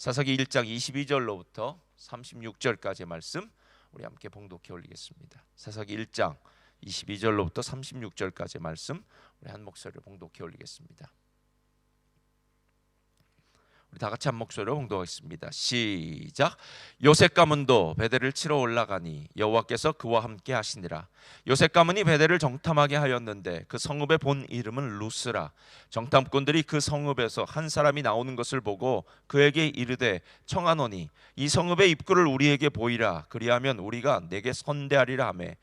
사사기 1장 22절로부터 36절까지의 말씀 우리 함께 봉독해 올리겠습니다. 사사기 1장 22절로부터 36절까지의 말씀 우리 한 목소리로 봉독해 올리겠습니다. 우리 다 같이 한 목소리로 봉독하겠습니다. 시작. 요셉 가문도 베델을 치러 올라가니 여호와께서 그와 함께 하시니라. 요셉 가문이 베델을 정탐하게 하였는데 그 성읍의 본 이름은 루스라. 정탐꾼들이 그 성읍에서 한 사람이 나오는 것을 보고 그에게 이르되 청하노니 이 성읍의 입구를 우리에게 보이라. 그리하면 우리가 내게 선대하리라 하매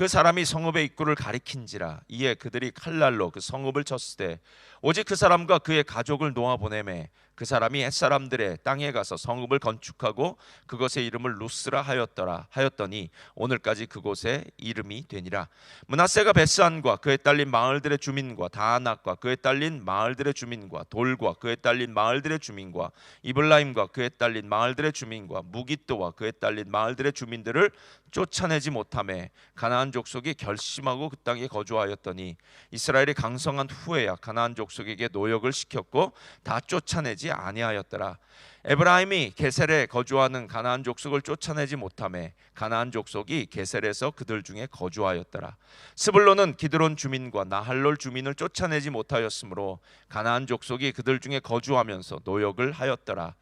그 사람이 성읍의 입구를 가리킨지라. 이에 그들이 칼날로 그 성읍을 쳤을 때 오직 그 사람과 그의 가족을 놓아 보내매 그 사람이 햇사람들의 땅에 가서 성읍을 건축하고 그것의 이름을 루스라 하였더라 하였더니 오늘까지 그곳의 이름이 되니라. 문하세가 베스안과 그에 딸린 마을들의 주민과 다낙과 그에 딸린 마을들의 주민과 돌과 그에 딸린 마을들의 주민과 이블라임과 그에 딸린 마을들의 주민과 무기또와 그에 딸린 마을들의 주민들을 쫓아내지 못함에 가나안 족속이 결심하고 그 땅에 거주하였더니 이스라엘이 강성한 후에야 가나안 족속에게 노역을 시켰고 다 쫓아내지 아니하였더라. 에브라임이 게셀에 거주하는 가나안 족속을 쫓아내지 못함에 가나안 족속이 게셀에서 그들 중에 거주하였더라. 스불론은 기드론 주민과 나할롤 주민을 쫓아내지 못하였으므로 가나안 족속이 그들 중에 거주하면서 노역을 하였더라.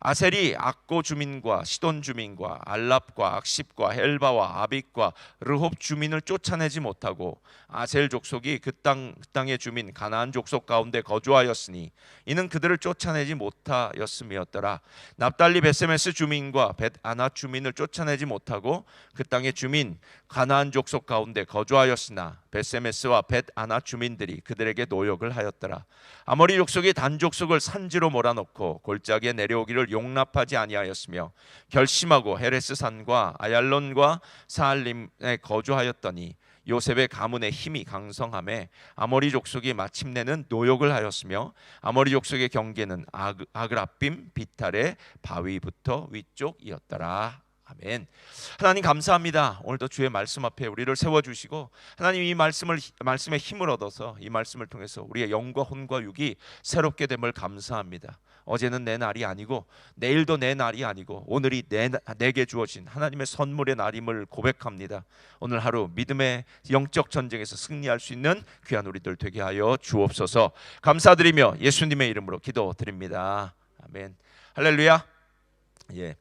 아셀이 악고 주민과 시돈 주민과 알랍과 악십과 헬바와 아빅과 르홉 주민을 쫓아내지 못하고 아셀 족속이 그땅그 땅의 주민 가나안 족속 가운데 거주하였으니 이는 그들을 쫓아내지 못하였음이었더라. 납달리 베세메스 주민과 벳 아나 주민을 쫓아내지 못하고 그 땅의 주민 가나안 족속 가운데 거주하였으나 베세메스와 벳 아나 주민들이 그들에게 노역을 하였더라. 아모리 족속이 단 족속을 산지로 몰아넣고 골짜기에 내려오기를 용납하지 아니하였으며 결심하고 헤레스 산과 아얄론과 사알림에 거주하였더니 요셉의 가문의 힘이 강성함에 아모리 족속이 마침내는 노역을 하였으며 아모리 족속의 경계는 아그, 아그라빔 비탈의 바위부터 위쪽이었더라. 아멘. 하나님 감사합니다. 오늘도 주의 말씀 앞에 우리를 세워 주시고 하나님 이 말씀을 말씀의 힘을 얻어서 이 말씀을 통해서 우리의 영과 혼과 육이 새롭게 됨을 감사합니다. 어제는 내 날이 아니고 내일도 내 날이 아니고 오늘이 내, 내게 주어진 하나님의 선물의 날임을 고백합니다. 오늘 하루 믿음의 영적 전쟁에서 승리할 수 있는 귀한 우리들 되게 하여 주옵소서. 감사드리며 예수님의 이름으로 기도드립니다. 아멘. 할렐루야. 예.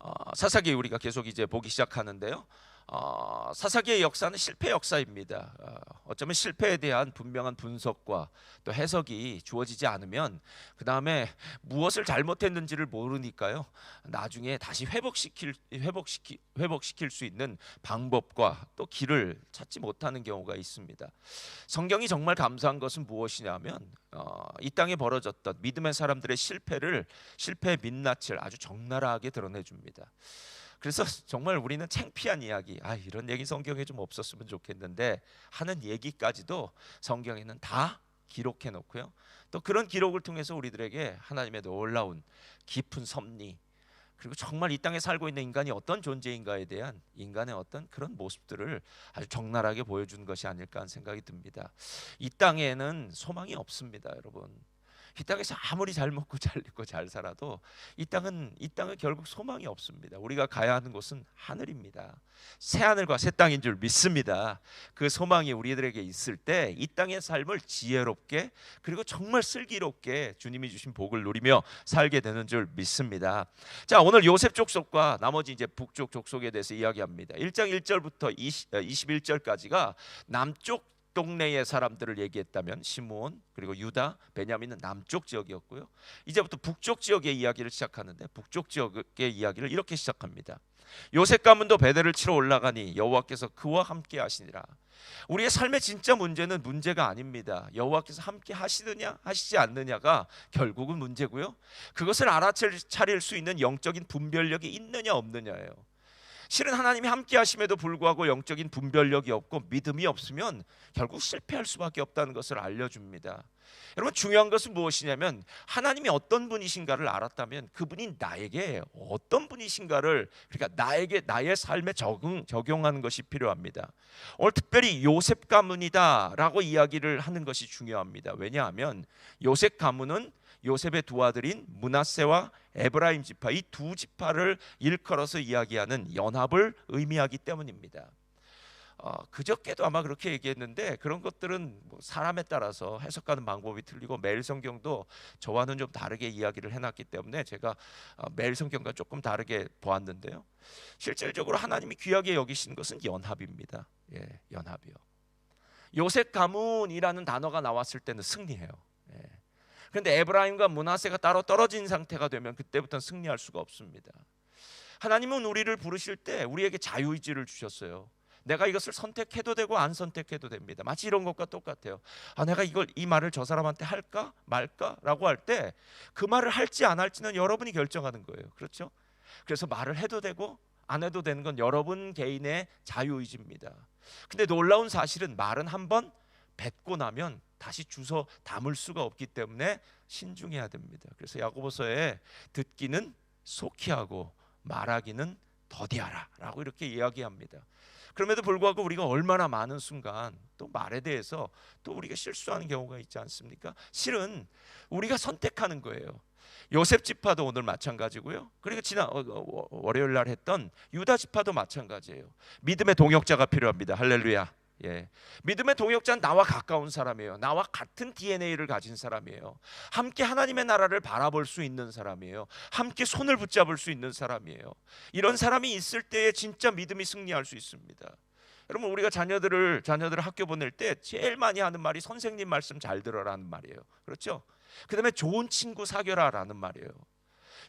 어, 사사기 우리가 계속 이제 보기 시작하는데요. 어, 사사기의 역사는 실패 역사입니다. 어, 어쩌면 실패에 대한 분명한 분석과 또 해석이 주어지지 않으면 그 다음에 무엇을 잘못했는지를 모르니까요. 나중에 다시 회복시킬 회복시키 회복시킬 수 있는 방법과 또 길을 찾지 못하는 경우가 있습니다. 성경이 정말 감사한 것은 무엇이냐면 어, 이 땅에 벌어졌던 믿음의 사람들의 실패를 실패의 민낯을 아주 적나라하게 드러내줍니다. 그래서 정말 우리는 창피한 이야기, 아 이런 얘기 성경에 좀 없었으면 좋겠는데 하는 얘기까지도 성경에는 다 기록해 놓고요. 또 그런 기록을 통해서 우리들에게 하나님의 놀라운 깊은 섭리 그리고 정말 이 땅에 살고 있는 인간이 어떤 존재인가에 대한 인간의 어떤 그런 모습들을 아주 적나라하게 보여준 것이 아닐까 하는 생각이 듭니다. 이 땅에는 소망이 없습니다, 여러분. 이 땅에서 아무리 잘 먹고 잘 입고 잘 살아도 이 땅은 이 땅은 결국 소망이 없습니다. 우리가 가야 하는 곳은 하늘입니다. 새 하늘과 새 땅인 줄 믿습니다. 그 소망이 우리들에게 있을 때 이 땅의 삶을 지혜롭게 그리고 정말 슬기롭게 주님이 주신 복을 누리며 살게 되는 줄 믿습니다. 자, 오늘 요셉 족속과 나머지 이제 북쪽 족속에 대해서 이야기합니다. 1장 1절부터 20, 21절까지가 남쪽 동네의 사람들을 얘기했다면 시므온 그리고 유다, 베냐민은 남쪽 지역이었고요. 이제부터 북쪽 지역의 이야기를 시작하는데 북쪽 지역의 이야기를 이렇게 시작합니다. 요셉 가문도 베델을 치러 올라가니 여호와께서 그와 함께 하시니라. 우리의 삶의 진짜 문제는 문제가 아닙니다. 여호와께서 함께 하시느냐 하시지 않느냐가 결국은 문제고요. 그것을 알아차릴 수 있는 영적인 분별력이 있느냐 없느냐예요. 실은 하나님이 함께 하심에도 불구하고 영적인 분별력이 없고 믿음이 없으면 결국 실패할 수밖에 없다는 것을 알려줍니다. 여러분 중요한 것은 무엇이냐면 하나님이 어떤 분이신가를 알았다면 그분이 나에게 어떤 분이신가를 그러니까 나에게 나의 삶에 적응 적용하는 것이 필요합니다. 오늘 특별히 요셉 가문이다라고 이야기를 하는 것이 중요합니다. 왜냐하면 요셉 가문은 요셉의 두 아들인 문하세와 에브라임 지파 이 두 지파를 일컬어서 이야기하는 연합을 의미하기 때문입니다. 어, 그저께도 아마 그렇게 얘기했는데 그런 것들은 뭐 사람에 따라서 해석하는 방법이 틀리고 매일 성경도 저와는 좀 다르게 이야기를 해놨기 때문에 제가 어, 매일 성경과 조금 다르게 보았는데요. 실질적으로 하나님이 귀하게 여기신 것은 연합입니다. 예, 연합이요. 요셉 가문이라는 단어가 나왔을 때는 승리해요. 예. 그런데 에브라임과 문하세가 따로 떨어진 상태가 되면 그때부터는 승리할 수가 없습니다. 하나님은 우리를 부르실 때 우리에게 자유의지를 주셨어요. 내가 이것을 선택해도 되고 안 선택해도 됩니다. 마치 이런 것과 똑같아요. 아 내가 이걸 이 말을 저 사람한테 할까 말까라고 할 때 그 말을 할지 안 할지는 여러분이 결정하는 거예요. 그렇죠? 그래서 말을 해도 되고 안 해도 되는 건 여러분 개인의 자유의지입니다. 근데 놀라운 사실은 말은 한번 뱉고 나면 다시 주워 담을 수가 없기 때문에 신중해야 됩니다. 그래서 야고보서에 듣기는 속히 하고 말하기는 더디하라라고 이렇게 이야기합니다. 그럼에도 불구하고 우리가 얼마나 많은 순간 또 말에 대해서 또 우리가 실수하는 경우가 있지 않습니까? 실은 우리가 선택하는 거예요. 요셉 지파도 오늘 마찬가지고요. 그리고 지난 어, 어, 월요일 날 했던 유다 지파도 마찬가지예요. 믿음의 동역자가 필요합니다. 할렐루야. 예. 믿음의 동역자는 나와 가까운 사람이에요. 나와 같은 DNA를 가진 사람이에요. 함께 하나님의 나라를 바라볼 수 있는 사람이에요. 함께 손을 붙잡을 수 있는 사람이에요. 이런 사람이 있을 때에 진짜 믿음이 승리할 수 있습니다. 여러분 우리가 자녀들을 자녀들을 학교 보낼 때 제일 많이 하는 말이 선생님 말씀 잘 들어라는 말이에요. 그렇죠? 그다음에 좋은 친구 사귀라라는 말이에요.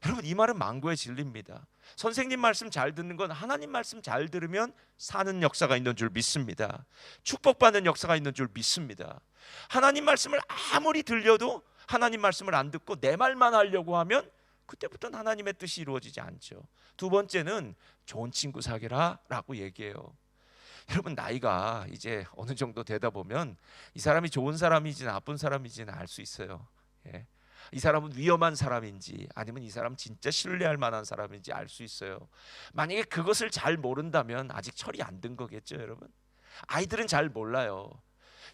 여러분 이 말은 망고의 진리입니다. 선생님 말씀 잘 듣는 건 하나님 말씀 잘 들으면 사는 역사가 있는 줄 믿습니다. 축복받는 역사가 있는 줄 믿습니다. 하나님 말씀을 아무리 들려도 하나님 말씀을 안 듣고 내 말만 하려고 하면 그때부터는 하나님의 뜻이 이루어지지 않죠. 두 번째는 좋은 친구 사귀라라고 얘기해요. 여러분 나이가 이제 어느 정도 되다 보면 이 사람이 좋은 사람인지 나쁜 사람인지는 알 수 있어요. 예. 이 사람은 위험한 사람인지 아니면 이 사람 진짜 신뢰할 만한 사람인지 알 수 있어요. 만약에 그것을 잘 모른다면 아직 철이 안 든 거겠죠, 여러분. 아이들은 잘 몰라요.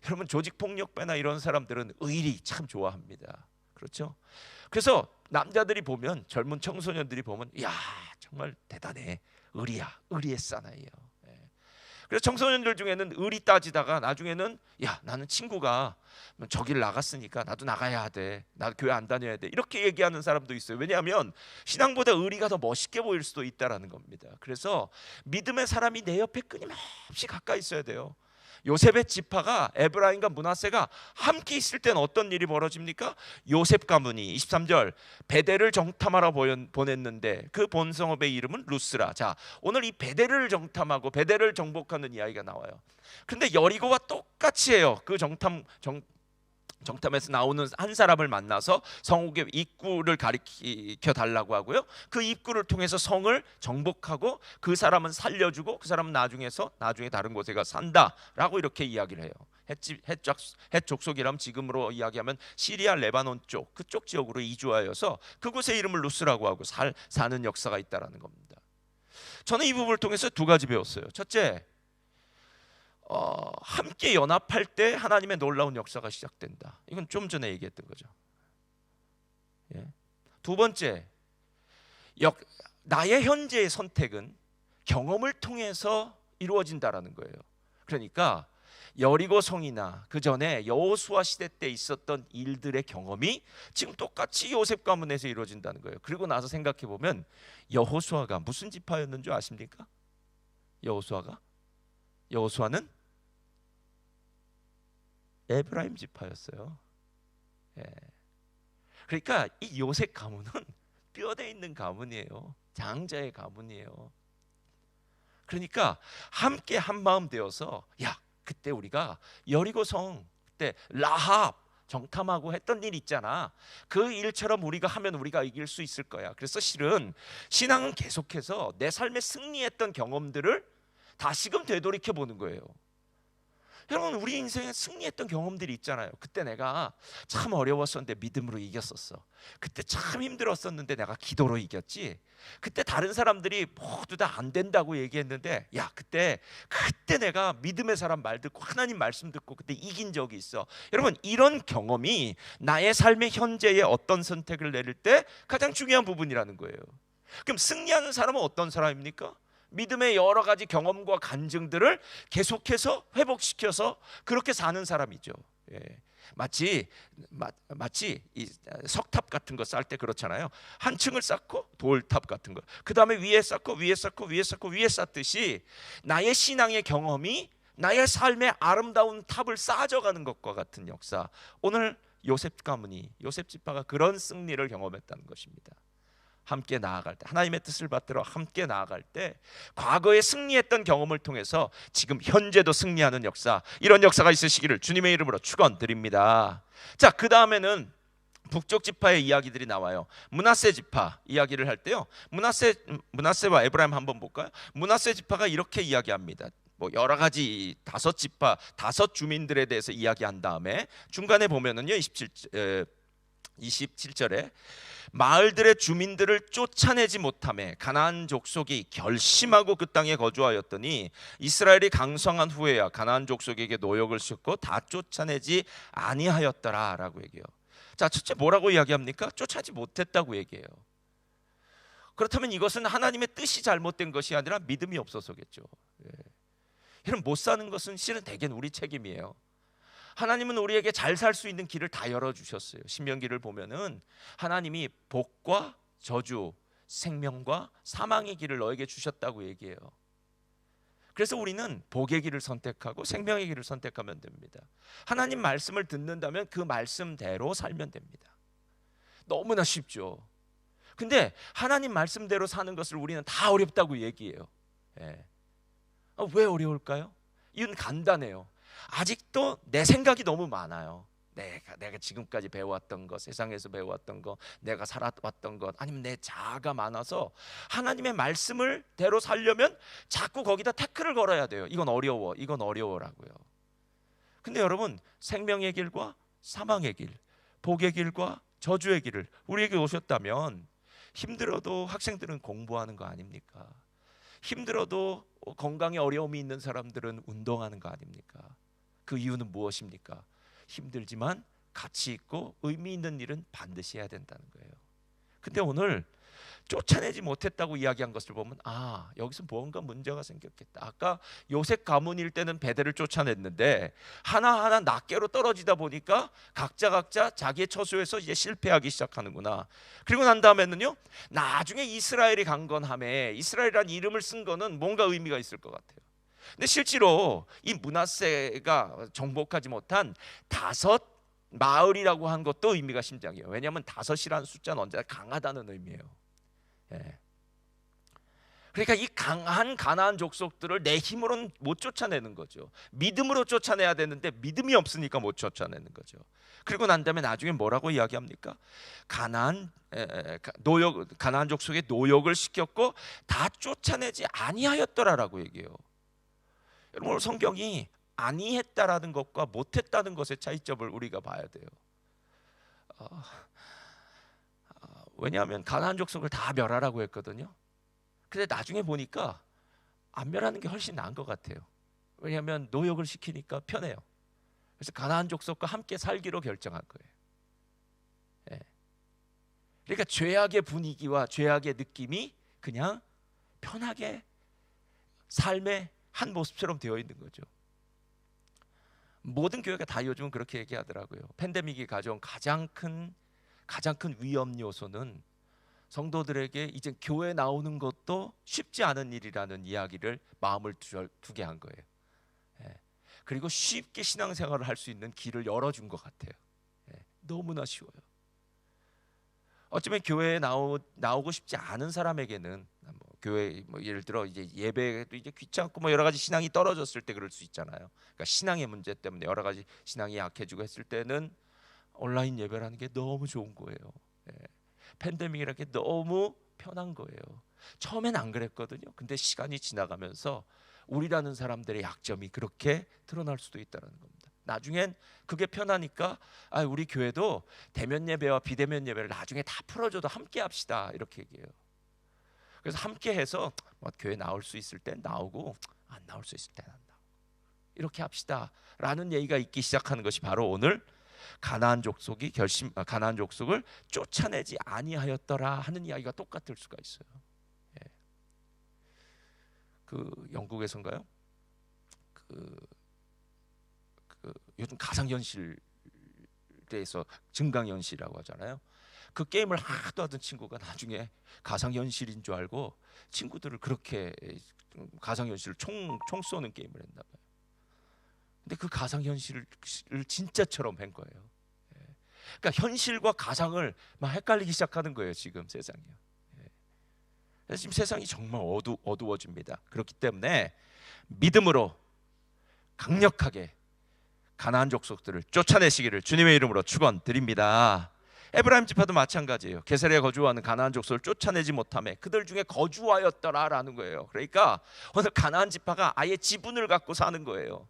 여러분 조직 폭력배나 이런 사람들은 의리 참 좋아합니다. 그렇죠? 그래서 남자들이 보면 젊은 청소년들이 보면 야 정말 대단해 의리야 의리의 사나이요. 그래서 청소년들 중에는 의리 따지다가 나중에는 야 나는 친구가 저길 나갔으니까 나도 나가야 돼. 나 교회 안 다녀야 돼. 이렇게 얘기하는 사람도 있어요. 왜냐하면 신앙보다 의리가 더 멋있게 보일 수도 있다라는 겁니다. 그래서 믿음의 사람이 내 옆에 끊임없이 가까이 있어야 돼요. 요셉의 지파가 에브라임과 문하세가 함께 있을 때는 어떤 일이 벌어집니까? 요셉 가문이 23절 베델을 정탐하러 보냈는데 그 본성업의 이름은 루스라. 자, 오늘 이 베델을 정탐하고 베델을 정복하는 이야기가 나와요. 근데 여리고와 똑같이 해요. 그 정탐 정 정탐에서 나오는 한 사람을 만나서 성읍의 입구를 가리켜 달라고 하고요. 그 입구를 통해서 성을 정복하고 그 사람은 살려주고 그 사람은 나중에서 나중에 다른 곳에 가 산다라고 이렇게 이야기를 해요. 햇족속이라면 지금으로 이야기하면 시리아 레바논 쪽 그쪽 지역으로 이주하여서 그곳의 이름을 루스라고 하고 살 사는 역사가 있다라는 겁니다. 저는 이 부분을 통해서 두 가지 배웠어요. 첫째, 어, 함께 연합할 때 하나님의 놀라운 역사가 시작된다. 이건 좀 전에 얘기했던 거죠. 예. 두 번째, 역, 나의 현재의 선택은 경험을 통해서 이루어진다라는 거예요. 그러니까 여리고 성이나 그 전에 여호수아 시대 때 있었던 일들의 경험이 지금 똑같이 요셉 가문에서 이루어진다는 거예요. 그리고 나서 생각해 보면 여호수아가 무슨 지파였는 줄 아십니까? 여호수아가 여호수아는 에브라임 지파였어요. 예. 그러니까 이 요셉 가문은 뼈대 있는 가문이에요. 장자의 가문이에요. 그러니까 함께 한 마음 되어서 야 그때 우리가 여리고성 때 라합 정탐하고 했던 일 있잖아. 그 일처럼 우리가 하면 우리가 이길 수 있을 거야. 그래서 실은 신앙은 계속해서 내 삶에 승리했던 경험들을 다시금 되돌이켜 보는 거예요. 여러분 우리 인생에 승리했던 경험들이 있잖아요. 그때 내가 참 어려웠었는데 믿음으로 이겼었어. 그때 참 힘들었었는데 내가 기도로 이겼지. 그때 다른 사람들이 모두 다 안 된다고 얘기했는데 야 그때 그때 내가 믿음의 사람 말 듣고 하나님 말씀 듣고 그때 이긴 적이 있어. 여러분 이런 경험이 나의 삶의 현재의 어떤 선택을 내릴 때 가장 중요한 부분이라는 거예요. 그럼 승리하는 사람은 어떤 사람입니까? 믿음의 여러 가지 경험과 간증들을 계속해서 회복시켜서 그렇게 사는 사람이죠. 예. 마치 마, 이 석탑 같은 거 쌓을 때 그렇잖아요. 한 층을 쌓고 돌탑 같은 거. 그 다음에 위에 쌓고 위에 쌓고 위에 쌓고 위에 쌓듯이 나의 신앙의 경험이 나의 삶의 아름다운 탑을 쌓아져 가는 것과 같은 역사. 오늘 요셉 가문이 요셉 지파가 그런 승리를 경험했다는 것입니다. 함께 나아갈 때 하나님의 뜻을 받들어 함께 나아갈 때 과거에 승리했던 경험을 통해서 지금 현재도 승리하는 역사 이런 역사가 있으시기를 주님의 이름으로 축원드립니다. 자, 그 다음에는 북쪽 지파의 이야기들이 나와요. 문하세 지파 이야기를 할 때요. 문하세 문하세와 에브라임 한번 볼까요? 문하세 지파가 이렇게 이야기합니다. 뭐 여러 가지 다섯 지파 다섯 주민들에 대해서 이야기한 다음에 중간에 보면은요 27 에, 27절에 마을들의 주민들을 쫓아내지 못함에 가나안 족속이 결심하고 그 땅에 거주하였더니 이스라엘이 강성한 후에야 가나안 족속에게 노역을 싣고 다 쫓아내지 아니하였더라라고 얘기해요. 자, 첫째 뭐라고 이야기합니까? 쫓아지 못했다고 얘기해요. 그렇다면 이것은 하나님의 뜻이 잘못된 것이 아니라 믿음이 없어서겠죠. 예. 이런 못 사는 것은 실은 대개는 우리 책임이에요. 하나님은 우리에게 잘 살 수 있는 길을 다 열어 주셨어요. 신명기를 보면은 하나님이 복과 저주, 생명과 사망의 길을 너에게 주셨다고 얘기해요. 그래서 우리는 복의 길을 선택하고 생명의 길을 선택하면 됩니다. 하나님 말씀을 듣는다면 그 말씀대로 살면 됩니다. 너무나 쉽죠. 근데 하나님 말씀대로 사는 것을 우리는 다 어렵다고 얘기해요. 예. 아, 왜 어려울까요? 이건 간단해요. 아직도 내 생각이 너무 많아요. 내가 내가 지금까지 배워왔던 것, 세상에서 배워왔던 것, 내가 살아왔던 것, 아니면 내 자아가 많아서 하나님의 말씀을 대로 살려면 자꾸 거기다 태클을 걸어야 돼요. 이건 어려워, 이건 어려워라고요. 근데 여러분 생명의 길과 사망의 길, 복의 길과 저주의 길을 우리에게 오셨다면 힘들어도 학생들은 공부하는 거 아닙니까? 힘들어도 건강에 어려움이 있는 사람들은 운동하는 거 아닙니까? 그 이유는 무엇입니까? 힘들지만 가치 있고 의미 있는 일은 반드시 해야 된다는 거예요. 근데 오늘 쫓아내지 못했다고 이야기한 것을 보면 아 여기서 무언가 문제가 생겼겠다. 아까 요셉 가문일 때는 베델을 쫓아냈는데 하나 하나 낱개로 떨어지다 보니까 각자 각자 자기의 처소에서 이제 실패하기 시작하는구나. 그리고 난 다음에는요 나중에 이스라엘이 강건함에 이스라엘이라는 이름을 쓴 거는 뭔가 의미가 있을 것 같아요. 근데 실제로 이 문하세가 정복하지 못한 다섯 마을이라고 한 것도 의미가 심장이에요. 왜냐하면 다섯이라는 숫자는 언제나 강하다는 의미예요. 예. 그러니까 이 강한 가나안 족속들을 내 힘으로는 못 쫓아내는 거죠. 믿음으로 쫓아내야 되는데 믿음이 없으니까 못 쫓아내는 거죠. 그리고 난 다음에 나중에 뭐라고 이야기합니까? 가나안 노역 가나안 족속에 노역을 시켰고 다 쫓아내지 아니하였더라라고 얘기해요. 여러분 성경이 아니했다라는 것과 못했다는 것의 차이점을 우리가 봐야 돼요. 어, 어, 왜냐하면 가나안 족속을 다 멸하라고 했거든요. 근데 나중에 보니까 안 멸하는 게 훨씬 나은 것 같아요. 왜냐하면 노역을 시키니까 편해요. 그래서 가나안 족속과 함께 살기로 결정한 거예요. 예. 그러니까 죄악의 분위기와 죄악의 느낌이 그냥 편하게 삶의 한 모습처럼 되어 있는 거죠. 모든 교회가 다 요즘은 그렇게 얘기하더라고요. 팬데믹이 가져온 가장 큰 가장 큰 위험 요소는 성도들에게 이제 교회 나오는 것도 쉽지 않은 일이라는 이야기를 마음을 두게 한 거예요. 예. 그리고 쉽게 신앙생활을 할 수 있는 길을 열어준 것 같아요. 예. 너무나 쉬워요. 어쩌면 교회에 나오, 나오고 싶지 않은 사람에게는 뭐 교회 뭐 예를 들어 이제 예배도 이제 귀찮고 뭐 여러 가지 신앙이 떨어졌을 때 그럴 수 있잖아요. 그러니까 신앙의 문제 때문에 여러 가지 신앙이 약해지고 했을 때는 온라인 예배라는 게 너무 좋은 거예요. 예. 팬데믹이라는 게 너무 편한 거예요. 처음엔 안 그랬거든요. 근데 시간이 지나가면서 우리라는 사람들의 약점이 그렇게 드러날 수도 있다는 겁니다. 나중엔 그게 편하니까 아 우리 교회도 대면 예배와 비대면 예배를 나중에 다 풀어줘도 함께 합시다 이렇게 얘기해요. 그래서 함께 해서 뭐 교회 나올 수 있을 땐 나오고 안 나올 수 있을 때는 안 나오고 이렇게 합시다라는 얘기가 있기 시작하는 것이 바로 오늘 가나안 족속이 결심 아, 가나안 족속을 쫓아내지 아니하였더라 하는 이야기가 똑같을 수가 있어요. 예. 그 영국에선가요? 그, 그 요즘 가상현실 대해서 증강현실이라고 하잖아요. 그 게임을 하도 하던 친구가 나중에 가상현실인 줄 알고 친구들을 그렇게 가상현실을 총, 총 쏘는 게임을 했나 봐요. 근데 그 가상현실을 진짜처럼 한 거예요. 예. 그러니까 현실과 가상을 막 헷갈리기 시작하는 거예요. 지금 세상이요. 예. 지금 세상이 정말 어두, 어두워집니다. 그렇기 때문에 믿음으로 강력하게 가나안 족속들을 쫓아내시기를 주님의 이름으로 축원드립니다. 에브라임 지파도 마찬가지예요. 게세레에 거주하는 가나안 족속을 쫓아내지 못함에 그들 중에 거주하였더라라는 거예요. 그러니까 오늘 가나안 지파가 아예 지분을 갖고 사는 거예요.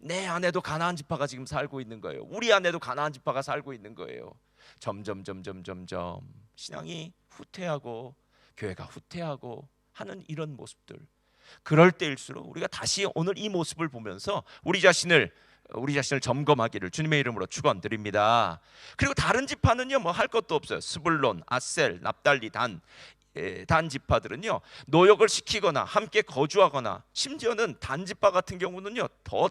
내 안에도 가나안 지파가 지금 살고 있는 거예요. 우리 안에도 가나안 지파가 살고 있는 거예요. 점점 점점 점점 신앙이 후퇴하고 교회가 후퇴하고 하는 이런 모습들. 그럴 때일수록 우리가 다시 오늘 이 모습을 보면서 우리 자신을 우리 자신을 점검하기를 주님의 이름으로 축원드립니다. 그리고 다른 지파는요 뭐 할 것도 없어요. 스불론, 아셀, 납달리, 단. 예, 단 지파들은요 노역을 시키거나 함께 거주하거나 심지어는 단 지파 같은 경우는요 더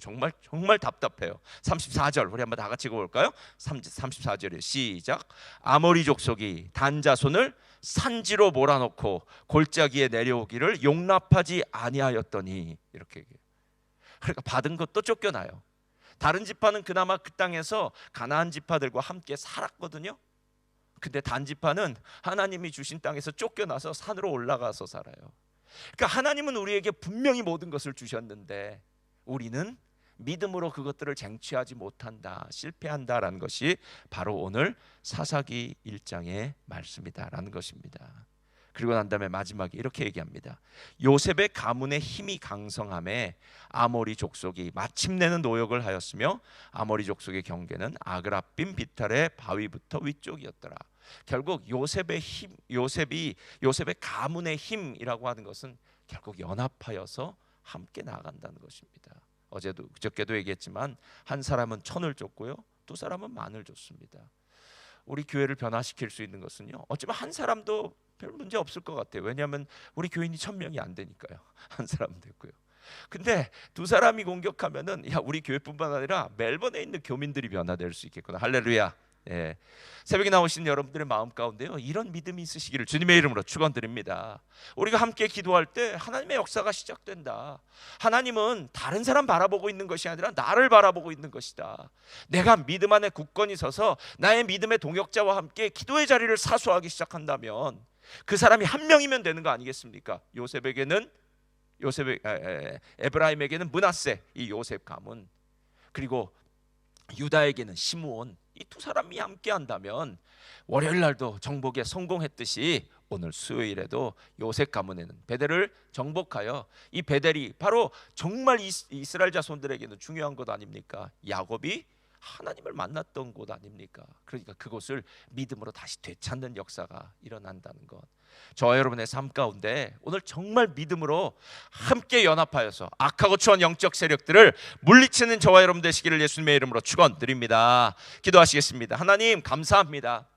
정말 정말 답답해요. 34절 우리 한번 다 같이 읽어볼까요? 34절에 시작. 아모리 족속이 단 자손을 산지로 몰아넣고 골짜기에 내려오기를 용납하지 아니하였더니 이렇게 얘기해요. 그러니까 받은 것도 쫓겨나요. 다른 지파는 그나마 그 땅에서 가나안 지파들과 함께 살았거든요. 근데 단 지파는 하나님이 주신 땅에서 쫓겨나서 산으로 올라가서 살아요. 그러니까 하나님은 우리에게 분명히 모든 것을 주셨는데 우리는 믿음으로 그것들을 쟁취하지 못한다, 실패한다라는 것이 바로 오늘 사사기 1장의 말씀이다라는 것입니다. 그리고 난 다음에 마지막에 이렇게 얘기합니다. 요셉의 가문의 힘이 강성함에 아모리 족속이 마침내는 노역을 하였으며 아모리 족속의 경계는 아그라빔 비탈의 바위부터 위쪽이었더라. 결국 요셉의 힘, 요셉이 요셉의 가문의 힘이라고 하는 것은 결국 연합하여서 함께 나간다는 것입니다. 어제도 그저께도 얘기했지만 한 사람은 천을 줬고요, 두 사람은 만을 줬습니다. 우리 교회를 변화시킬 수 있는 것은요. 어쩌면 한 사람도 별 문제 없을 것 같아요. 왜냐하면 우리 교인이 천 명이 안 되니까요. 한 사람 됐고요. 근데 두 사람이 공격하면은 야 우리 교회뿐만 아니라 멜번에 있는 교민들이 변화될 수 있겠구나. 할렐루야. 예. 새벽에 나오신 여러분들의 마음 가운데요 이런 믿음이 있으시기를 주님의 이름으로 축원드립니다. 우리가 함께 기도할 때 하나님의 역사가 시작된다. 하나님은 다른 사람 바라보고 있는 것이 아니라 나를 바라보고 있는 것이다. 내가 믿음 안에 굳건히 서서 나의 믿음의 동역자와 함께 기도의 자리를 사수하기 시작한다면 그 사람이 한 명이면 되는 거 아니겠습니까? 요셉에게는 요셉 에브라임에게는 문하세 이 요셉 가문 그리고 유다에게는 시므온 이 두 사람이 함께 한다면 월요일 날도 정복에 성공했듯이 오늘 수요일에도 요셉 가문에는 베델을 정복하여 이 베델이 바로 정말 이스라엘 자손들에게는 중요한 것 아닙니까? 야곱이 하나님을 만났던 곳 아닙니까? 그러니까 그곳을 믿음으로 다시 되찾는 역사가 일어난다는 것. 저와 여러분의 삶 가운데 오늘 정말 믿음으로 함께 연합하여서 악하고 추한 영적 세력들을 물리치는 저와 여러분 되시기를 예수님의 이름으로 축원드립니다. 기도하시겠습니다. 하나님 감사합니다.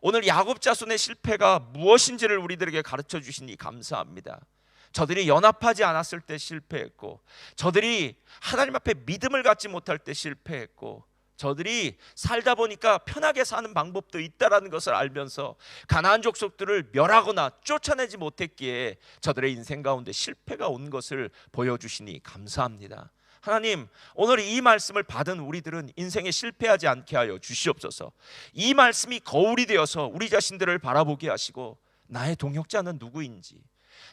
오늘 야곱 자손의 실패가 무엇인지를 우리들에게 가르쳐 주시니 감사합니다. 저들이 연합하지 않았을 때 실패했고 저들이 하나님 앞에 믿음을 갖지 못할 때 실패했고 저들이 살다 보니까 편하게 사는 방법도 있다라는 것을 알면서 가나안 족속들을 멸하거나 쫓아내지 못했기에 저들의 인생 가운데 실패가 온 것을 보여주시니 감사합니다. 하나님, 오늘 이 말씀을 받은 우리들은 인생에 실패하지 않게 하여 주시옵소서. 이 말씀이 거울이 되어서 우리 자신들을 바라보게 하시고 나의 동역자는 누구인지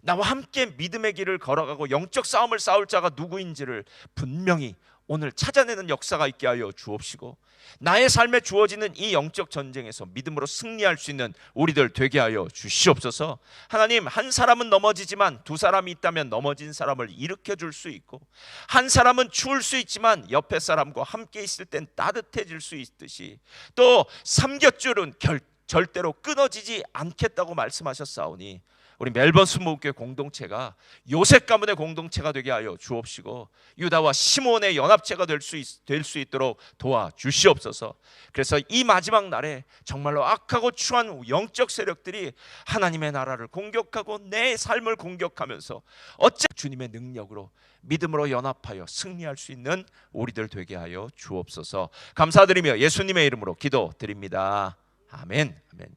나와 함께 믿음의 길을 걸어가고 영적 싸움을 싸울 자가 누구인지를 분명히 오늘 찾아내는 역사가 있게 하여 주옵시고 나의 삶에 주어지는 이 영적 전쟁에서 믿음으로 승리할 수 있는 우리들 되게 하여 주시옵소서. 하나님 한 사람은 넘어지지만 두 사람이 있다면 넘어진 사람을 일으켜 줄 수 있고 한 사람은 추울 수 있지만 옆에 사람과 함께 있을 땐 따뜻해질 수 있듯이 또 삼겹줄은 결, 절대로 끊어지지 않겠다고 말씀하셨사오니 우리 멜번 스모크의 공동체가 요셉 가문의 공동체가 되게 하여 주옵시고 유다와 시몬의 연합체가 될수 될 수 있도록 도와 주시옵소서. 그래서 이 마지막 날에 정말로 악하고 추한 영적 세력들이 하나님의 나라를 공격하고 내 삶을 공격하면서 어째 주님의 능력으로 믿음으로 연합하여 승리할 수 있는 우리들 되게 하여 주옵소서. 감사드리며 예수님의 이름으로 기도드립니다. 아멘. 아멘.